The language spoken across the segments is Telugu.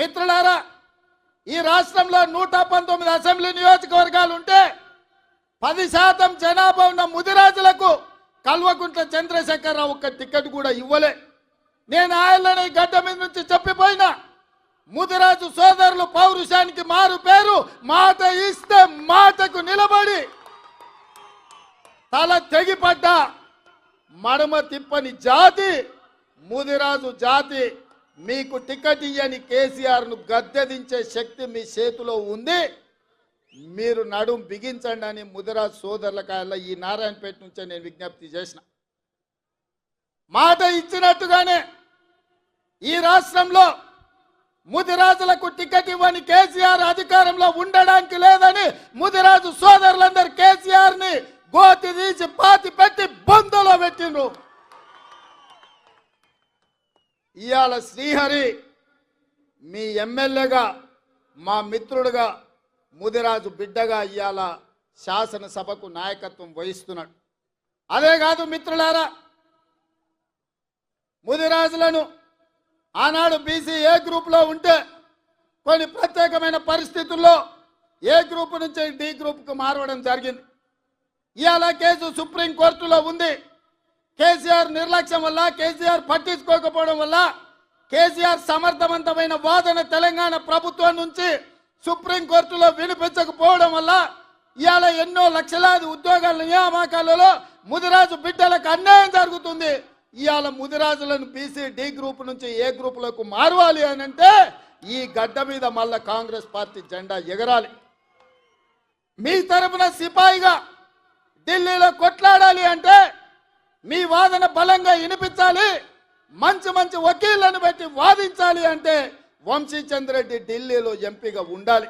మిత్రులారా ఈ రాష్ట్రంలో నూట పంతొమ్మిది అసెంబ్లీ నియోజకవర్గాలు ఉంటే పది శాతం జనాభా ఉన్న ముదిరాజులకు కల్వకుంట్ల చంద్రశేఖరరావు ఒక్క టికెట్ కూడా ఇవ్వలే. నేను ఆయనని గడ్డ మీద నుంచి చెప్పిపోయినా ముదిరాజు సోదరులు పౌరుషానికి మారు పేరు మాట ఇస్తే మాటకు నిలబడి తల తెగిపడ్డ మడమ తిప్పని జాతి ముదిరాజు జాతి మీకు టికెట్ ఇయ్యని కేసీఆర్ను గద్దెదించే శక్తి మీ చేతిలో ఉంది. మీరు నడుం బిగించండి అని ముదిరాజు సోదరులకాయల ఈ నారాయణపేట నుంచే నేను విజ్ఞప్తి చేసిన. మాట ఇచ్చినట్టుగానే ఈ రాష్ట్రంలో ముదిరాజులకు టికెట్ ఇవ్వని కేసీఆర్ అధికారంలో ఉండడానికి లేదని ముదిరాజు సోదరులందరూ కేసీఆర్ని గోతి తీసి పాతి పెట్టి బొందలో పెట్టిండ్రు. ఇవాళ శ్రీహరి మీ ఎమ్మెల్యేగా మా మిత్రుడుగా ముదిరాజు బిడ్డగా ఇవాళ శాసనసభకు నాయకత్వం వహిస్తున్నాడు. అదే కాదు మిత్రులారా ముదిరాజులను ఆనాడు బీసీ ఏ గ్రూప్లో ఉంటే కొన్ని ప్రత్యేకమైన పరిస్థితుల్లో ఏ గ్రూప్ నుంచి డి గ్రూప్కు మారవడం జరిగింది. ఇవాళ కేసు సుప్రీంకోర్టులో ఉంది. కేసీఆర్ నిర్లక్ష్యం వల్ల కేసీఆర్ పట్టించుకోకపోవడం వల్ల కేసీఆర్ సమర్థవంతమైన వాదన తెలంగాణ ప్రభుత్వం నుంచి సుప్రీంకోర్టులో వినిపించకపోవడం వల్ల ఇవాళ ఎన్నో లక్షలాది ఉద్యోగాల నియామకాలలో ముదిరాజు బిడ్డలకు అన్యాయం జరుగుతుంది. ఇవాళ ముదిరాజులను బీసీ డి గ్రూప్ నుంచి ఏ గ్రూపులకు మారవాలి అని అంటే ఈ గడ్డ మీద మళ్ళా కాంగ్రెస్ పార్టీ జెండా ఎగరాలి. మీ తరపున సిపాయిగా ఢిల్లీలో కొట్లాడాలి అంటే మీ వాదన బలంగా వినిపించాలి. మంచి మంచి వకీళ్ళను పెట్టి వాదించాలి అంటే వంశీచంద్రెడ్డి ఢిల్లీలో ఎంపీగా ఉండాలి.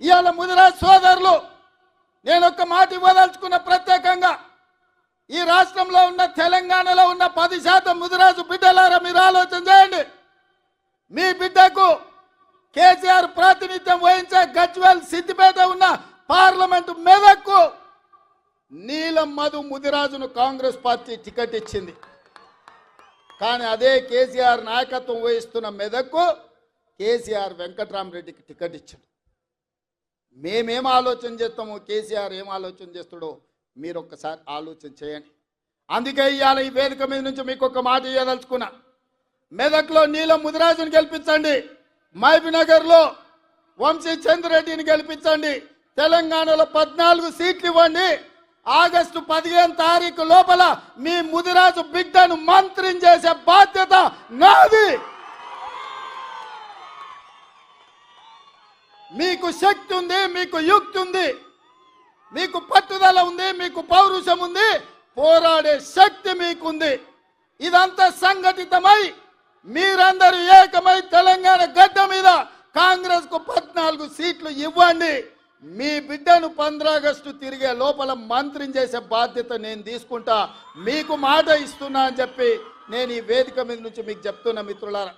ఇవాళ ముదిరాజ్ సోదరులు నేను ఒక మాట ఇవ్వదలుచుకున్న ప్రత్యేకంగా ఈ రాష్ట్రంలో ఉన్న తెలంగాణలో ఉన్న పది శాతం ముదిరాజు బిడ్డలారా మీరు ఆలోచన చేయండి. మీ బిడ్డకు కేసీఆర్ ప్రాతినిధ్యం వహించే గజ్వేల్ సిద్దిపేట ఉన్న పార్లమెంటు మెదక్కు నీలం మధు ముదిరాజును కాంగ్రెస్ పార్టీ టికెట్ ఇచ్చింది. కానీ అదే కేసీఆర్ నాయకత్వం వహిస్తున్న మెదక్కు కేసీఆర్ వెంకట్రామరెడ్డికి టికెట్ ఇచ్చాడు. మేమేం ఆలోచన చేస్తామో కేసీఆర్ ఏం ఆలోచన చేస్తాడో మీరు ఒక్కసారి ఆలోచన చేయండి. అందుకే ఇవాళ ఈ వేదిక మీద నుంచి మీకు ఒక మాట ఇవ్వదలుచుకున్నా మెదక్లో నీలం ముదిరాజుని గెలిపించండి. మహబీనగర్లో వంశీ చంద్రెడ్డిని గెలిపించండి. తెలంగాణలో పద్నాలుగు సీట్లు ఇవ్వండి. ఆగస్టు పదిహేను తారీఖు లోపల మీ ముదిరాజు బిడ్డను మంత్రం చేసే బాధ్యత నాది. మీకు శక్తి ఉంది మీకు యుక్తి ఉంది మీకు పట్టుదల ఉంది మీకు పౌరుషం ఉంది పోరాడే శక్తి మీకుంది. ఇదంతా సంఘటితమై మీరందరూ ఏకమై తెలంగాణ గడ్డ మీద కాంగ్రెస్కు పద్నాలుగు సీట్లు ఇవ్వండి. మీ బిడ్డను ఆగస్టు తిరిగే లోపల మంత్రిని చేసే బాధ్యత నేను తీసుకుంటా. మీకు మాట ఇస్తున్నా అని చెప్పి నేను ఈ వేదిక మీద నుంచి మీకు చెప్తున్నా మిత్రులారా.